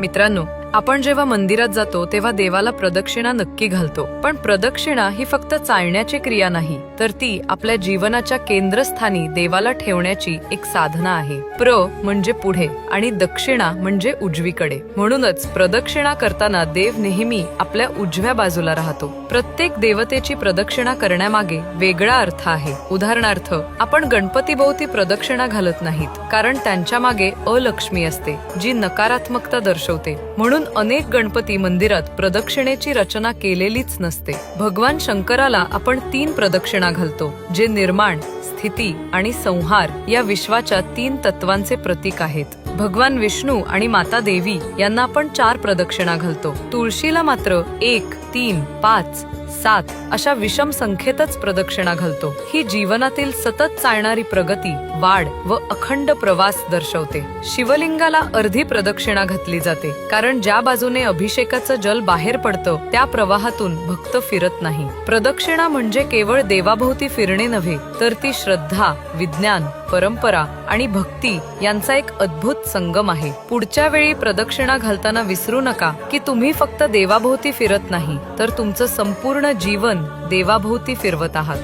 मित्रांनो आपण जेव्हा मंदिरात जातो तेव्हा देवाला प्रदक्षिणा नक्की घालतो. पण प्रदक्षिणा ही फक्त चालण्याची क्रिया नाही तर ती आपल्या जीवनाच्या केंद्रस्थानी देवाला ठेवण्याची एक साधना आहे. प्र म्हणजे पुढे आणि दक्षिणा म्हणजे उजवीकडे. म्हणूनच प्रदक्षिणा करताना देव नेहमी आपल्या उजव्या बाजूला राहतो. प्रत्येक देवतेची प्रदक्षिणा करण्यामागे वेगळा अर्थ आहे. उदाहरणार्थ आपण गणपतीभोवती प्रदक्षिणा घालत नाहीत कारण त्यांच्या मागे अलक्ष्मी असते जी नकारात्मकता दर्शवते. म्हणून अनेक गणपती मंदिरात प्रदक्षिणेची रचना केलेलीच नसते. भगवान शंकराला आपण तीन प्रदक्षिणा घालतो जे निर्माण स्थिती आणि संहार या विश्वाच्या तीन तत्वांचे प्रतीक आहेत. भगवान विष्णू आणि माता देवी यांना आपण चार प्रदक्षिणा घालतो. तुळशीला मात्र एक तीन पाच सात अशा विषम संख्येतच प्रदक्षिणा घालतो. ही जीवनातील सतत चालणारी प्रगती वाढ व अखंड प्रवास दर्शवते. शिवलिंगाला अर्धी प्रदक्षिणा घातली जाते कारण ज्या बाजूने अभिषेकाचं जल बाहेर पडतं त्या प्रवाहातून भक्त फिरत नाही. प्रदक्षिणा म्हणजे केवळ देवाभोवती फिरणे नव्हे तर ती श्रद्धा विज्ञान परंपरा आणि भक्ती यांचा एक अद्भुत संगम आहे. पुढच्या वेळी प्रदक्षिणा घालताना विसरू नका की तुम्ही फक्त देवाभोवती फिरत नाही तर तुमचं संपूर्ण जीवन देवाभोवती फिरवत आहात.